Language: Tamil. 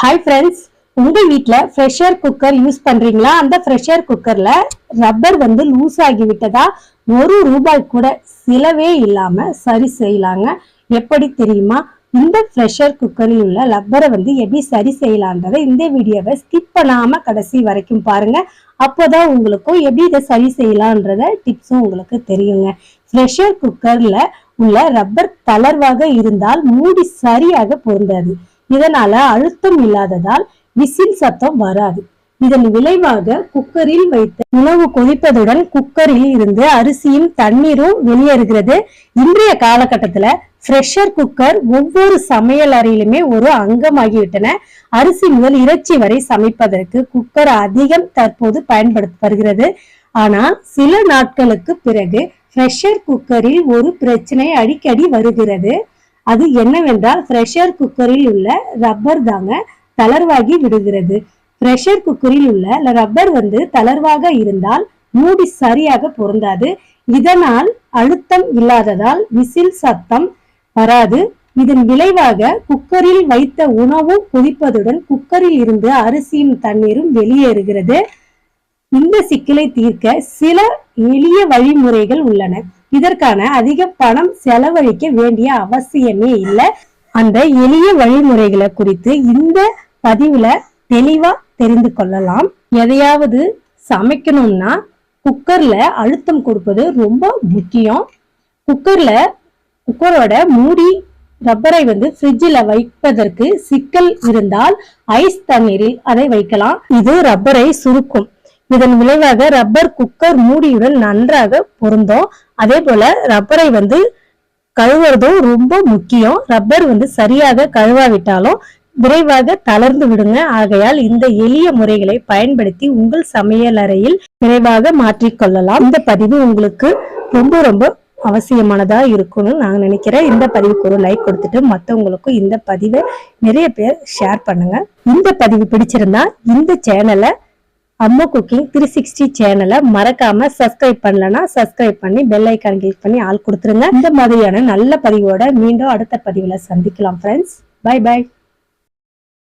ஹாய் ஃப்ரெண்ட்ஸ் உங்கள் வீட்டில் ஃப்ரெஷ்ஷர் குக்கர் யூஸ் பண்ணுறீங்களா அந்த ஃப்ரெஷ்ஷர் குக்கரில் ரப்பர் வந்து லூஸ் ஆகிவிட்டதா ஒரு ரூபாய் கூட சிலவே இல்லாமல் சரி செய்யலாங்க. எப்படி தெரியுமா? இந்த ப்ரெஷர் குக்கரில் உள்ள ரப்பரை வந்து எப்படி சரி செய்யலான்றதை இந்த வீடியோவை ஸ்கிப் பண்ணாமல் கடைசி வரைக்கும் பாருங்கள் அப்போ தான் உங்களுக்கும் எப்படி இதை சரி செய்யலான்றத டிப்ஸும் உங்களுக்கு தெரியுங்க. ப்ரெஷர் குக்கரில் உள்ள ரப்பர் தளர்வாக இருந்தால் மூடி சரியாக பொருந்தாது. இதனால அழுத்தம் இல்லாததால் விசில் சத்தம் வராது. இதன் விளைவாக குக்கரில் வைத்த உணவு கொதிப்பதுடன் குக்கரில் இருந்து அரிசியும் தண்ணீரும் வெளியேறுகிறது. இன்றைய காலகட்டத்துல ஃப்ரெஷர் குக்கர் ஒவ்வொரு சமையல் அறையிலுமே ஒரு அங்கமாகிவிட்டன. அரிசி முதல் இறைச்சி வரை சமைப்பதற்கு குக்கர் அதிகம் தற்போது பயன்படுத்த வருகிறது ஆனால் சில நாட்களுக்கு பிறகு ஃப்ரெஷர் குக்கரில் ஒரு பிரச்சனை அடிக்கடி வருகிறது. அது என்னவென்றால் பிரஷர் குக்கரில் உள்ள ரப்பர் தாங்க தளர்வாகி விடுகிறது. ப்ரெஷர் குக்கரில் உள்ள ரப்பர் வந்து தளர்வாக இருந்தால் மூடி சரியாக பொருந்தாது. இதனால் அழுத்தம் இல்லாததால் விசில் சத்தம் வராது. இதன் விளைவாக குக்கரில் வைத்த உணவும் கொதிப்பதுடன் குக்கரில் இருந்து அரிசியும் தண்ணீரும் வெளியேறுகிறது. இந்த சிக்கலை தீர்க்க சில எளிய வழிமுறைகள் உள்ளன. இதற்கான அதிக பணம் செலவழிக்க வேண்டிய அவசியமே இல்லை. அந்த எளிய வழிமுறைகளை குறித்து இந்த பதிவுல தெளிவா தெரிந்து கொள்ளலாம். எதையாவது சமைக்கணும்னா குக்கர்ல அழுத்தம் கொடுப்பது ரொம்ப முக்கியம். குக்கர்ல குக்கரோட மூடி ரப்பரை வந்து ஃப்ரிட்ஜில் வைப்பதற்கு சிக்கல் இருந்தால் ஐஸ் தண்ணீரில் அதை வைக்கலாம். இது ரப்பரை சுருக்கும். இதன் விளைவாக ரப்பர் குக்கர் மூடியுடன் நன்றாக பொருந்தும். அதே போல ரப்பரை வந்து கழுவுறதும் ரொம்ப முக்கியம். ரப்பர் வந்து சரியாக கழுவாவிட்டாலும் விரைவாக தளர்ந்து விடுங்க. ஆகையால் இந்த எளிய முறைகளை பயன்படுத்தி உங்கள் சமையலறையில் விரைவாக மாற்றிக்கொள்ளலாம் இந்த பதிவு உங்களுக்கு ரொம்ப ரொம்ப அவசியமானதா இருக்கும்னு நான் நினைக்கிறேன். இந்த பதிவுக்கு ஒரு லைக் கொடுத்துட்டு மற்றவங்களுக்கும் இந்த பதிவை நிறைய பேர் ஷேர் பண்ணுங்க. இந்த பதிவு பிடிச்சிருந்தா இந்த சேனலை அம்மா குக்கிங் த்ரீ சிக்ஸ்டி சேனலை மறக்காம சப்ஸ்கிரைப் பண்ணலன்னா சப்ஸ்கிரைப் பண்ணி பெல் ஐக்கான் கிளிக் பண்ணி ஆள் கொடுத்துருங்க. இந்த மாதிரியான நல்ல பதிவோட மீண்டும் அடுத்த பதிவில் சந்திக்கலாம் ஃப்ரெண்ட்ஸ் பை பை